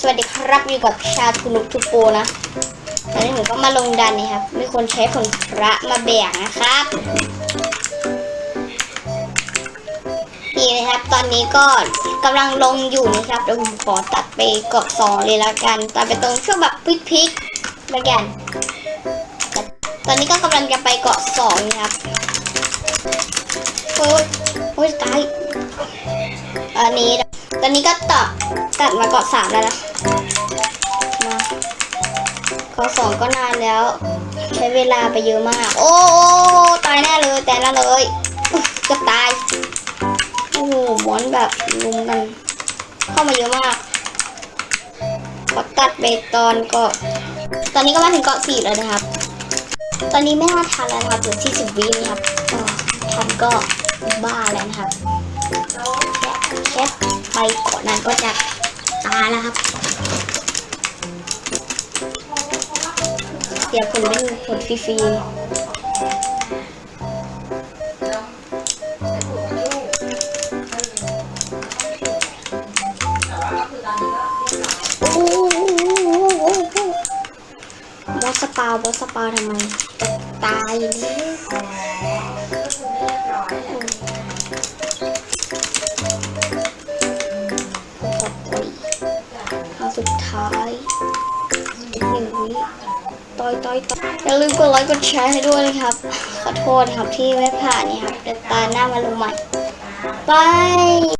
สวัสดีครับอยู่กับชาทูนุกทูโปนะตอนนี้ผมก็มาลงดันนี่ครับ มีคนใช้ผลพระมาแบกนะครับนี่นะครับ ตอนนี้ก็กำลังลงอยู่นะครับเดี๋ยวผมขอตัดไปเกาะสองเลยละกันตัดไปตรงช่วงแบบพลิกๆละกันแต่ตอนนี้ก็กำลังจะไปเกาะสองนะครับ ตัดมาเกาะสามแล้วนะมาเกาะสองก็นานแล้ว ใช้เวลาไปเยอะมาก โอ้โอตายแน่เลยแต่ละเลยอุ๊ยเกือบตายโอ้โหมอนแบบลุมกัน เข้ามาเยอะมากขอตัดไปตอนเกาะตอนนี้ก็มาถึงเกาะสี่แล้วนะครับ ตอนนี้ไม่น่าทันแล้วนะครับเหลือที่สิบวินะครับทันก็บ้าแล้วนะครับแค่ไปเกาะนั้นก็จะ ตาแล้วครับ เดี๋ยวคนเล่นคนฟรีบอสปาบอสปาทำไม ตายเท้ายหนึ่งวิต่อยต่อยต่อยอย่าลืมกดไลค์กดแชร์ให้ด้วยนะครับ ขอโทษครับที่ไม่ผ่านนี่ครับเดี๋ยวตาหน้ามาลงใหม่บาย